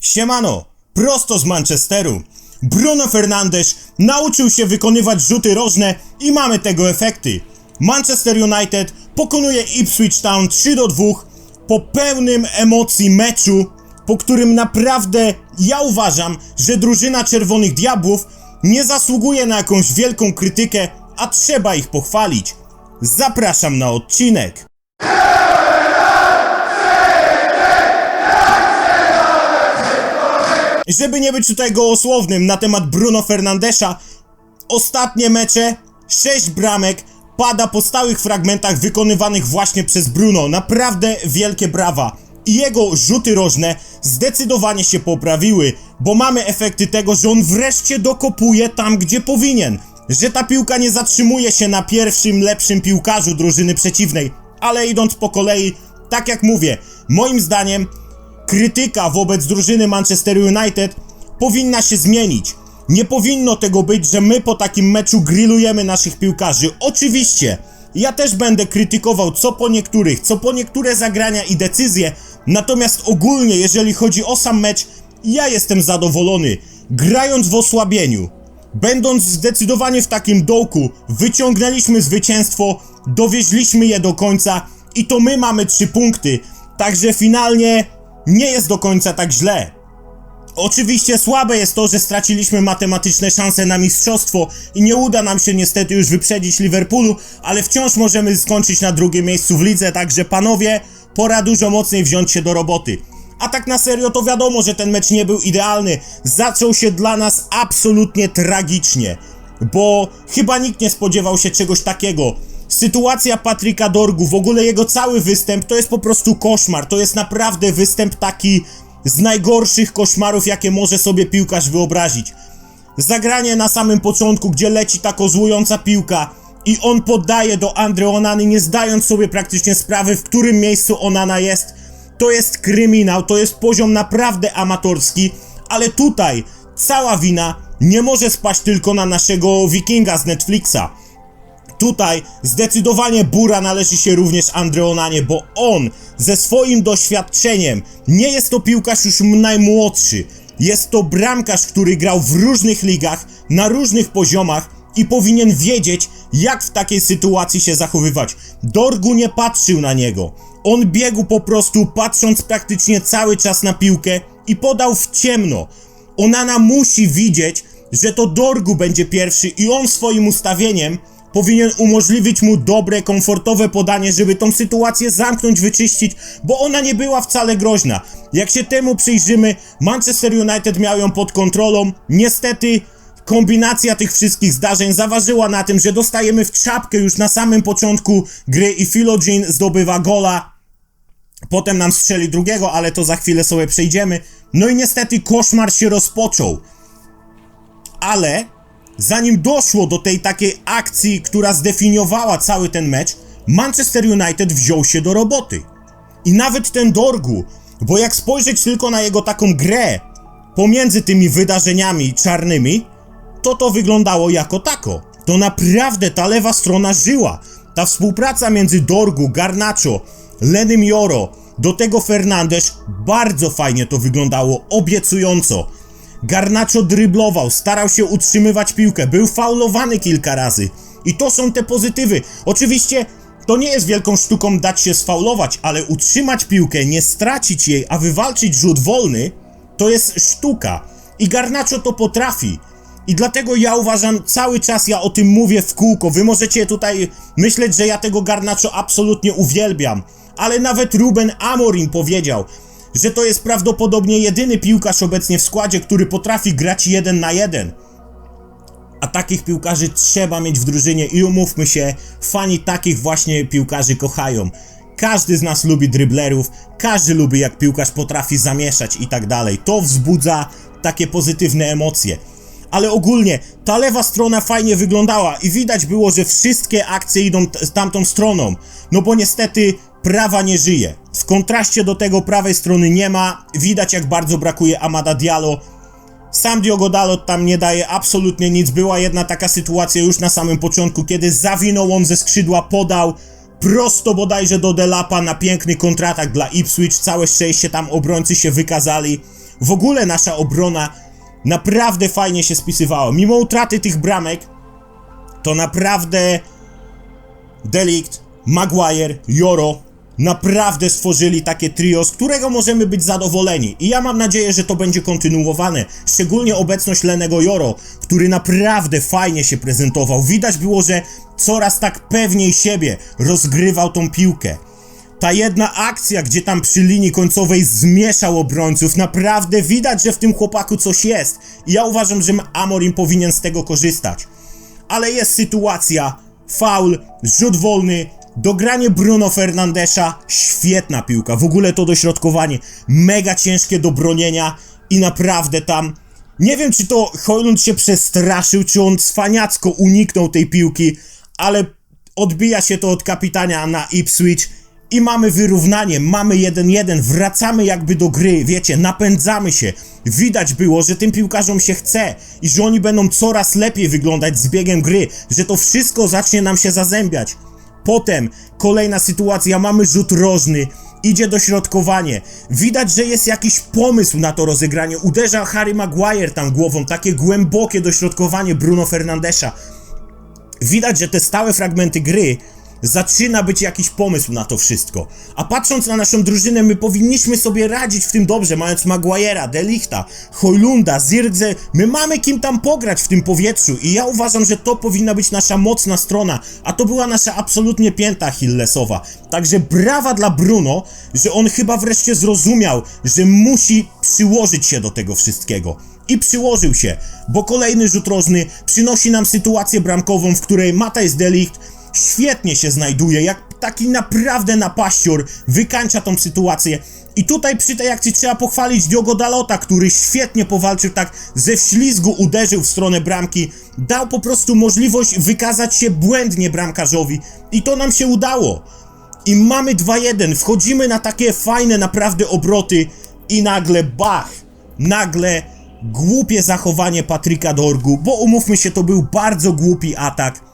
Siemano, prosto z Manchesteru. Bruno Fernandes nauczył się wykonywać rzuty rożne i mamy tego efekty. Manchester United pokonuje Ipswich Town 3 do 2 po pełnym emocji meczu, po którym naprawdę ja uważam, że drużyna Czerwonych Diabłów nie zasługuje na jakąś wielką krytykę, a trzeba ich pochwalić. Zapraszam na odcinek. Żeby nie być tutaj gołosłownym na temat Bruno Fernandesza, ostatnie mecze, 6 bramek, pada po stałych fragmentach wykonywanych właśnie przez Bruno. Naprawdę wielkie brawa. I jego rzuty rożne zdecydowanie się poprawiły, bo mamy efekty tego, że on wreszcie dokopuje tam, gdzie powinien. Że ta piłka nie zatrzymuje się na pierwszym, lepszym piłkarzu drużyny przeciwnej, ale idąc po kolei, tak jak mówię, moim zdaniem krytyka wobec drużyny Manchester United powinna się zmienić. Nie powinno tego być, że my po takim meczu grillujemy naszych piłkarzy. Oczywiście, ja też będę krytykował co po niektórych, co po niektóre zagrania i decyzje, natomiast ogólnie, jeżeli chodzi o sam mecz, ja jestem zadowolony. Grając w osłabieniu, będąc zdecydowanie w takim dołku, wyciągnęliśmy zwycięstwo, dowieźliśmy je do końca i to my mamy trzy punkty, także finalnie nie jest do końca tak źle. Oczywiście słabe jest to, że straciliśmy matematyczne szanse na mistrzostwo i nie uda nam się niestety już wyprzedzić Liverpoolu, ale wciąż możemy skończyć na drugim miejscu w lidze, także panowie, pora dużo mocniej wziąć się do roboty. A tak na serio to wiadomo, że ten mecz nie był idealny. Zaczął się dla nas absolutnie tragicznie, bo chyba nikt nie spodziewał się czegoś takiego. Sytuacja Patryka Dorgu, w ogóle jego cały występ to jest po prostu koszmar. To jest naprawdę występ taki z najgorszych koszmarów, jakie może sobie piłkarz wyobrazić. Zagranie na samym początku, gdzie leci ta kozłująca piłka i on poddaje do Andre Onany, nie zdając sobie praktycznie sprawy, w którym miejscu Onana jest. To jest kryminał, to jest poziom naprawdę amatorski, ale tutaj cała wina nie może spaść tylko na naszego wikinga z Netflixa. Tutaj zdecydowanie bura należy się również Andreonanie, bo on ze swoim doświadczeniem nie jest to piłkarz już najmłodszy. Jest to bramkarz, który grał w różnych ligach, na różnych poziomach i powinien wiedzieć, jak w takiej sytuacji się zachowywać. Dorgu nie patrzył na niego. On biegł po prostu, patrząc praktycznie cały czas na piłkę i podał w ciemno. Onana musi widzieć, że to Dorgu będzie pierwszy i on swoim ustawieniem powinien umożliwić mu dobre, komfortowe podanie, żeby tą sytuację zamknąć, wyczyścić, bo ona nie była wcale groźna. Jak się temu przyjrzymy, Manchester United miał ją pod kontrolą. Niestety kombinacja tych wszystkich zdarzeń zaważyła na tym, że dostajemy w czapkę już na samym początku gry i Philogene zdobywa gola. Potem nam strzeli drugiego, ale to za chwilę sobie przejdziemy. No i niestety koszmar się rozpoczął. Ale zanim doszło do tej takiej akcji, która zdefiniowała cały ten mecz, Manchester United wziął się do roboty. I nawet ten Dorgu, bo jak spojrzeć tylko na jego taką grę pomiędzy tymi wydarzeniami czarnymi, to to wyglądało jako tako. To naprawdę ta lewa strona żyła. Ta współpraca między Dorgu, Garnacho, Lenym Joro, do tego Fernandes, bardzo fajnie to wyglądało, obiecująco. Garnacho dryblował, starał się utrzymywać piłkę, był faulowany kilka razy. I to są te pozytywy. Oczywiście to nie jest wielką sztuką dać się sfaulować, ale utrzymać piłkę, nie stracić jej, a wywalczyć rzut wolny, to jest sztuka. I Garnacho to potrafi. I dlatego ja uważam, cały czas ja o tym mówię w kółko. Wy możecie tutaj myśleć, że ja tego Garnacho absolutnie uwielbiam. Ale nawet Ruben Amorim powiedział, że to jest prawdopodobnie jedyny piłkarz obecnie w składzie, który potrafi grać jeden na jeden. A takich piłkarzy trzeba mieć w drużynie i umówmy się, fani takich właśnie piłkarzy kochają. Każdy z nas lubi dryblerów, każdy lubi jak piłkarz potrafi zamieszać i tak dalej. To wzbudza takie pozytywne emocje. Ale ogólnie ta lewa strona fajnie wyglądała i widać było, że wszystkie akcje idą tamtą stroną. No bo niestety prawa nie żyje. W kontraście do tego prawej strony nie ma. Widać jak bardzo brakuje Amada Diallo. Sam Diogo Dalot tam nie daje absolutnie nic. Była jedna taka sytuacja już na samym początku, kiedy zawinął on ze skrzydła, podał. prosto bodajże do Delapa na piękny kontratak dla Ipswich, całe szczęście tam obrońcy się wykazali. W ogóle nasza obrona naprawdę fajnie się spisywała. Mimo utraty tych bramek, to naprawdę Delict, Maguire, Joro naprawdę stworzyli takie trio, z którego możemy być zadowoleni. I ja mam nadzieję, że to będzie kontynuowane. Szczególnie obecność Lenego Joro, który naprawdę fajnie się prezentował. Widać było, że coraz tak pewniej siebie rozgrywał tą piłkę. Ta jedna akcja, gdzie tam przy linii końcowej zmieszał obrońców, naprawdę widać, że w tym chłopaku coś jest. I ja uważam, że Amorim powinien z tego korzystać. Ale jest sytuacja, faul, rzut wolny, dogranie Bruno Fernandesza, świetna piłka. W ogóle to dośrodkowanie, mega ciężkie do bronienia i naprawdę tam... Nie wiem, czy to Hojlund się przestraszył, czy on cwaniacko uniknął tej piłki, ale odbija się to od kapitania na Ipswich i mamy wyrównanie, mamy 1-1, wracamy jakby do gry, wiecie, napędzamy się. Widać było, że tym piłkarzom się chce i że oni będą coraz lepiej wyglądać z biegiem gry, że to wszystko zacznie nam się zazębiać. Potem kolejna sytuacja, mamy rzut rożny, idzie dośrodkowanie. Widać, że jest jakiś pomysł na to rozegranie. Uderza Harry Maguire tam głową, takie głębokie dośrodkowanie Bruno Fernandesza. Widać, że te stałe fragmenty gry zaczyna być jakiś pomysł na to wszystko. A patrząc na naszą drużynę, my powinniśmy sobie radzić w tym dobrze, mając Maguire'a, Delichta, Hojlunda, Zirgze. My mamy kim tam pograć w tym powietrzu i ja uważam, że to powinna być nasza mocna strona, a to była nasza absolutnie pięta Achillesowa. Także brawa dla Bruno, że on chyba wreszcie zrozumiał, że musi przyłożyć się do tego wszystkiego. I przyłożył się, bo kolejny rzut rożny przynosi nam sytuację bramkową, w której Matthijs Delicht świetnie się znajduje, jak taki naprawdę napaścior, wykańcza tą sytuację. I tutaj przy tej akcji trzeba pochwalić Diogo Dalota, który świetnie powalczył, tak ze wślizgu uderzył w stronę bramki, dał po prostu możliwość wykazać się błędnie bramkarzowi i to nam się udało. I mamy 2-1, wchodzimy na takie fajne naprawdę obroty i nagle bach, nagle głupie zachowanie Patryka Dorgu, bo umówmy się, to był bardzo głupi atak.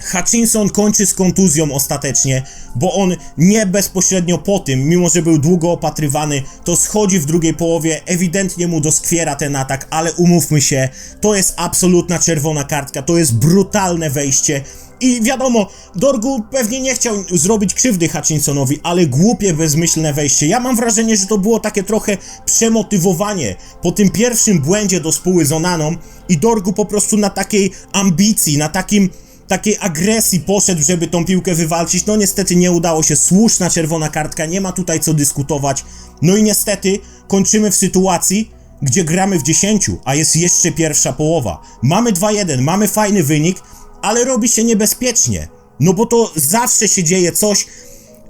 Hutchinson kończy z kontuzją ostatecznie, bo on nie bezpośrednio po tym, mimo że był długo opatrywany, to schodzi w drugiej połowie, ewidentnie mu doskwiera ten atak, ale umówmy się, to jest absolutna czerwona kartka, to jest brutalne wejście. I wiadomo, Dorgu pewnie nie chciał zrobić krzywdy Hutchinsonowi, ale głupie, bezmyślne wejście. Ja mam wrażenie, że to było takie trochę przemotywowanie po tym pierwszym błędzie do spóły z Onaną i Dorgu po prostu na takiej ambicji, na takim takiej agresji poszedł, żeby tą piłkę wywalczyć. No niestety nie udało się. Słuszna czerwona kartka, nie ma tutaj co dyskutować. No i niestety kończymy w sytuacji, gdzie gramy w 10, a jest jeszcze pierwsza połowa. Mamy 2-1, mamy fajny wynik, ale robi się niebezpiecznie. No bo to zawsze się dzieje coś.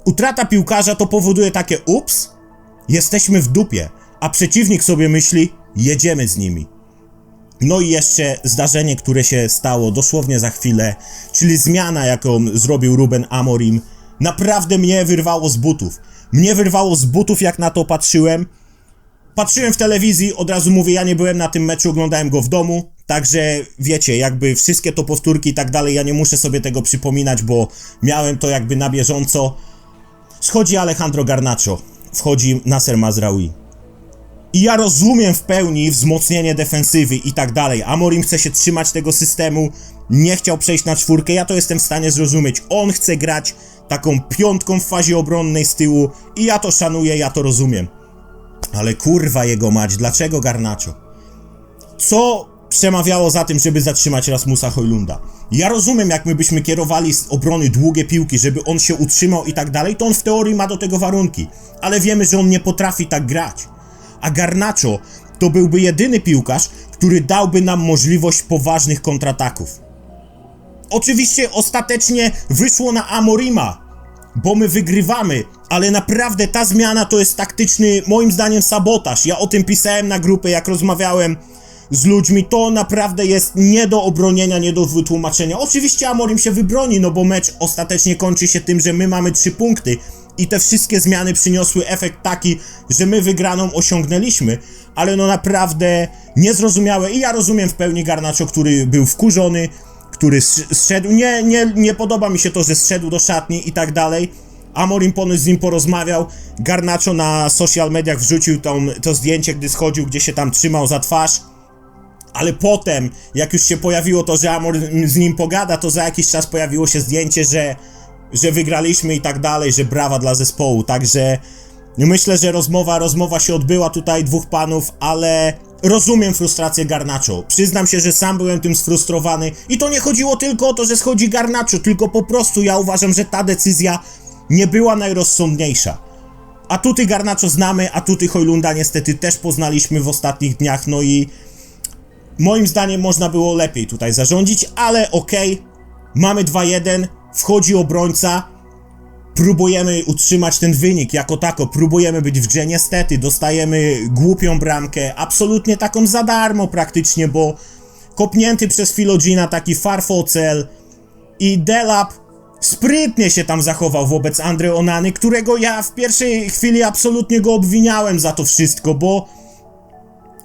Utrata piłkarza to powoduje takie ups, jesteśmy w dupie, a przeciwnik sobie myśli, jedziemy z nimi. No i jeszcze zdarzenie, które się stało dosłownie za chwilę, czyli zmiana, jaką zrobił Ruben Amorim, naprawdę mnie wyrwało z butów. Mnie wyrwało z butów, jak na to patrzyłem. Patrzyłem w telewizji, od razu mówię, ja nie byłem na tym meczu, oglądałem go w domu, także wiecie, jakby wszystkie to powtórki i tak dalej, ja nie muszę sobie tego przypominać, bo miałem to jakby na bieżąco. Schodzi Alejandro Garnacho, wchodzi Nasser Mazraoui. I ja rozumiem w pełni wzmocnienie defensywy i tak dalej. Amorim chce się trzymać tego systemu, nie chciał przejść na czwórkę, ja to jestem w stanie zrozumieć. On chce grać taką piątką w fazie obronnej z tyłu i ja to szanuję, ja to rozumiem. Ale kurwa jego mać, dlaczego Garnacho? Co przemawiało za tym, żeby zatrzymać Rasmusa Hojlunda? Ja rozumiem, jak my byśmy kierowali z obrony długie piłki, żeby on się utrzymał i tak dalej, to on w teorii ma do tego warunki. Ale wiemy, że on nie potrafi tak grać a Garnacho to byłby jedyny piłkarz, który dałby nam możliwość poważnych kontrataków. Oczywiście ostatecznie wyszło na Amorima, bo my wygrywamy, ale naprawdę ta zmiana to jest taktyczny, moim zdaniem, sabotaż. Ja o tym pisałem na grupę, jak rozmawiałem z ludźmi, to naprawdę jest nie do obronienia, nie do wytłumaczenia. Oczywiście Amorim się wybroni, no bo mecz ostatecznie kończy się tym, że my mamy trzy punkty, i te wszystkie zmiany przyniosły efekt taki, że my wygraną osiągnęliśmy, ale no naprawdę niezrozumiałe i ja rozumiem w pełni Garnacho, który był wkurzony, który sz- zszedł. Nie, nie, nie podoba mi się to, że zszedł do szatni i tak dalej. Amorim ponoć z nim porozmawiał. Garnacho na social mediach wrzucił tą, to zdjęcie, gdy schodził, gdzie się tam trzymał za twarz. Ale potem, jak już się pojawiło to, że Amor z nim pogada, to za jakiś czas pojawiło się zdjęcie, że, że wygraliśmy i tak dalej, że brawa dla zespołu. Także myślę, że rozmowa, rozmowa się odbyła tutaj dwóch panów, ale rozumiem frustrację Garnacho. Przyznam się, że sam byłem tym sfrustrowany i to nie chodziło tylko o to, że schodzi Garnacho, tylko po prostu ja uważam, że ta decyzja nie była najrozsądniejsza. Atuty Garnacho znamy, atuty Hojlunda niestety też poznaliśmy w ostatnich dniach, no i Moim zdaniem można było lepiej tutaj zarządzić, ale okej. Mamy 2-1, wchodzi obrońca, próbujemy utrzymać ten wynik jako tako, próbujemy być w grze. Niestety dostajemy głupią bramkę, absolutnie taką za darmo praktycznie, bo kopnięty przez Filogina taki farfocel i Delap sprytnie się tam zachował wobec Andre Onany, którego ja w pierwszej chwili absolutnie go obwiniałem za to wszystko, bo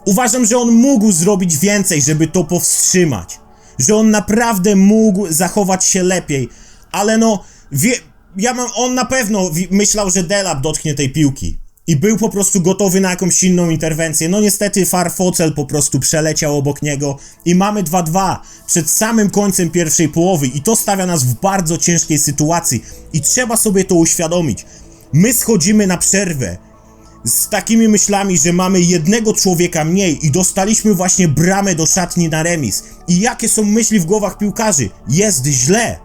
Uważam, że on mógł zrobić więcej, żeby to powstrzymać. Że on naprawdę mógł zachować się lepiej. Ale no, wie, ja mam, on na pewno myślał, że Delap dotknie tej piłki. I był po prostu gotowy na jakąś inną interwencję. No niestety Farfocel po prostu przeleciał obok niego i mamy 2-2 przed samym końcem pierwszej połowy i to stawia nas w bardzo ciężkiej sytuacji i trzeba sobie to uświadomić. My schodzimy na przerwę z takimi myślami, że mamy jednego człowieka mniej i dostaliśmy właśnie bramę do szatni na remis. I jakie są myśli w głowach piłkarzy? Jest źle.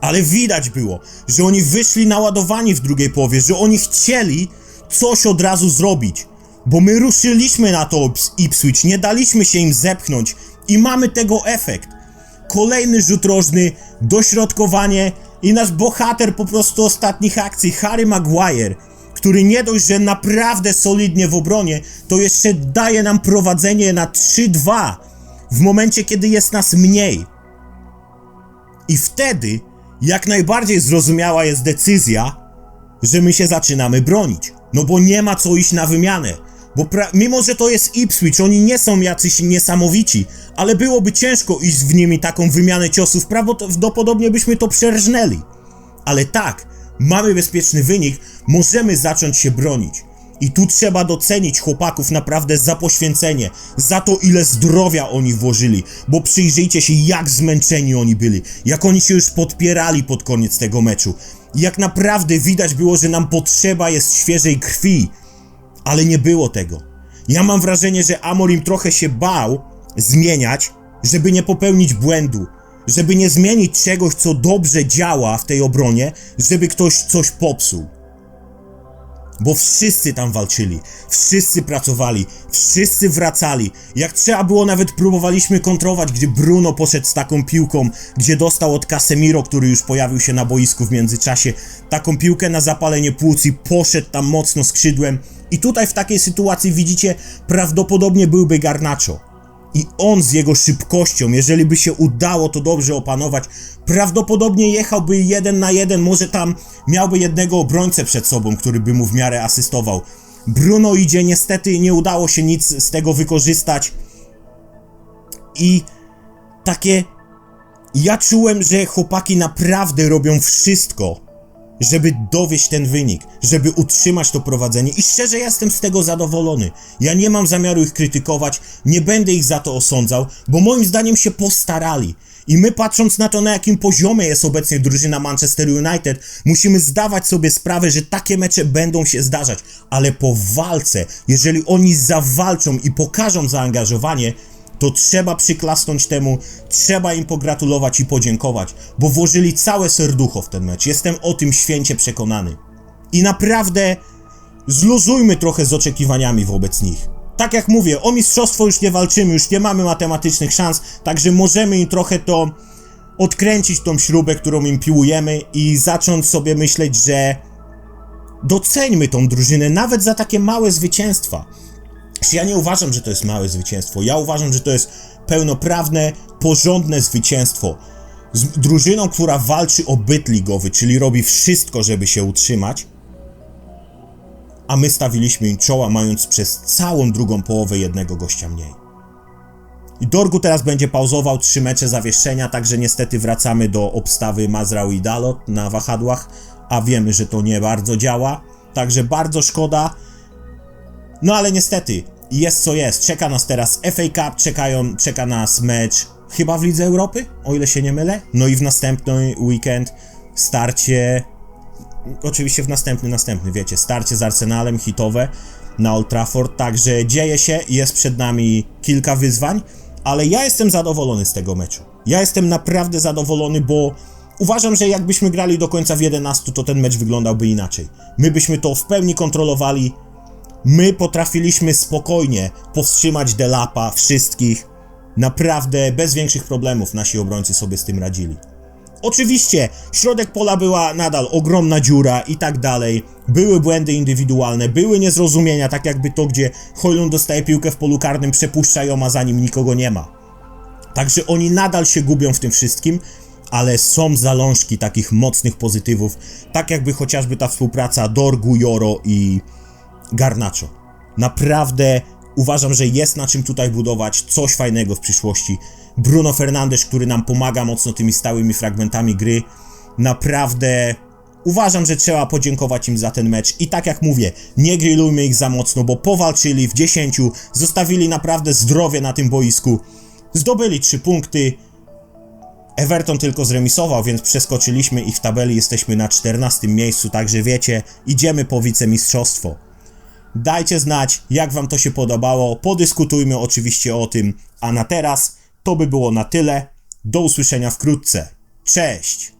Ale widać było, że oni wyszli naładowani w drugiej połowie, że oni chcieli coś od razu zrobić. Bo my ruszyliśmy na to Ips- Ipswich, nie daliśmy się im zepchnąć i mamy tego efekt. Kolejny rzut rożny, dośrodkowanie i nasz bohater po prostu ostatnich akcji, Harry Maguire, który nie dość, że naprawdę solidnie w obronie, to jeszcze daje nam prowadzenie na 3-2 w momencie, kiedy jest nas mniej. I wtedy jak najbardziej zrozumiała jest decyzja, że my się zaczynamy bronić. No bo nie ma co iść na wymianę. Bo mimo, że to jest Ipswich, oni nie są jacyś niesamowici, ale byłoby ciężko iść w nimi taką wymianę ciosów, prawdopodobnie byśmy to przerżnęli. Ale tak, mamy bezpieczny wynik, możemy zacząć się bronić. I tu trzeba docenić chłopaków naprawdę za poświęcenie, za to ile zdrowia oni włożyli, bo przyjrzyjcie się jak zmęczeni oni byli, jak oni się już podpierali pod koniec tego meczu. Jak naprawdę widać było, że nam potrzeba jest świeżej krwi, ale nie było tego. Ja mam wrażenie, że Amorim trochę się bał zmieniać, żeby nie popełnić błędu, żeby nie zmienić czegoś, co dobrze działa w tej obronie, żeby ktoś coś popsuł. Bo wszyscy tam walczyli, wszyscy pracowali, wszyscy wracali. Jak trzeba było, nawet próbowaliśmy kontrować, gdzie Bruno poszedł z taką piłką, gdzie dostał od Casemiro, który już pojawił się na boisku w międzyczasie, taką piłkę na zapalenie płuc i poszedł tam mocno skrzydłem. I tutaj w takiej sytuacji widzicie, prawdopodobnie byłby Garnacho. I on z jego szybkością, jeżeli by się udało to dobrze opanować, prawdopodobnie jechałby jeden na jeden, może tam miałby jednego obrońcę przed sobą, który by mu w miarę asystował. Bruno idzie, niestety nie udało się nic z tego wykorzystać. I takie. Ja czułem, że chłopaki naprawdę robią wszystko, żeby dowieść ten wynik, żeby utrzymać to prowadzenie i szczerze jestem z tego zadowolony. Ja nie mam zamiaru ich krytykować, nie będę ich za to osądzał, bo moim zdaniem się postarali. I my patrząc na to, na jakim poziomie jest obecnie drużyna Manchester United, musimy zdawać sobie sprawę, że takie mecze będą się zdarzać, ale po walce, jeżeli oni zawalczą i pokażą zaangażowanie, to trzeba przyklasnąć temu, trzeba im pogratulować i podziękować, bo włożyli całe serducho w ten mecz. Jestem o tym święcie przekonany. I naprawdę zluzujmy trochę z oczekiwaniami wobec nich. Tak jak mówię, o mistrzostwo już nie walczymy, już nie mamy matematycznych szans, także możemy im trochę to odkręcić tą śrubę, którą im piłujemy i zacząć sobie myśleć, że doceńmy tą drużynę nawet za takie małe zwycięstwa. Ja nie uważam, że to jest małe zwycięstwo. Ja uważam, że to jest pełnoprawne, porządne zwycięstwo. Z drużyną, która walczy o byt ligowy, czyli robi wszystko, żeby się utrzymać, a my stawiliśmy im czoła, mając przez całą drugą połowę jednego gościa mniej. I Dorgu teraz będzie pauzował trzy mecze zawieszenia, także niestety wracamy do obstawy Mazrał i Dalot na wahadłach, a wiemy, że to nie bardzo działa, także bardzo szkoda. No ale niestety, jest co jest. Czeka nas teraz FA Cup, czekają, czeka nas mecz chyba w Lidze Europy, o ile się nie mylę. No i w następny weekend starcie, oczywiście w następny, następny, wiecie, starcie z Arsenalem hitowe na Old Trafford, także dzieje się, jest przed nami kilka wyzwań, ale ja jestem zadowolony z tego meczu. Ja jestem naprawdę zadowolony, bo uważam, że jakbyśmy grali do końca w 11, to ten mecz wyglądałby inaczej. My byśmy to w pełni kontrolowali, My potrafiliśmy spokojnie powstrzymać Delapa, wszystkich. Naprawdę bez większych problemów nasi obrońcy sobie z tym radzili. Oczywiście, środek pola była nadal ogromna dziura i tak dalej. Były błędy indywidualne, były niezrozumienia, tak jakby to, gdzie Hojlund dostaje piłkę w polu karnym, przepuszcza ją, a za nim nikogo nie ma. Także oni nadal się gubią w tym wszystkim, ale są zalążki takich mocnych pozytywów, tak jakby chociażby ta współpraca Dorgu, Joro i Garnacho. Naprawdę uważam, że jest na czym tutaj budować coś fajnego w przyszłości. Bruno Fernandes, który nam pomaga mocno tymi stałymi fragmentami gry. Naprawdę uważam, że trzeba podziękować im za ten mecz. I tak jak mówię, nie grillujmy ich za mocno, bo powalczyli w 10, zostawili naprawdę zdrowie na tym boisku. Zdobyli 3 punkty. Everton tylko zremisował, więc przeskoczyliśmy ich w tabeli, jesteśmy na 14 miejscu, także wiecie, idziemy po wicemistrzostwo. Dajcie znać, jak Wam to się podobało. Podyskutujmy oczywiście o tym. A na teraz to by było na tyle. Do usłyszenia wkrótce. Cześć!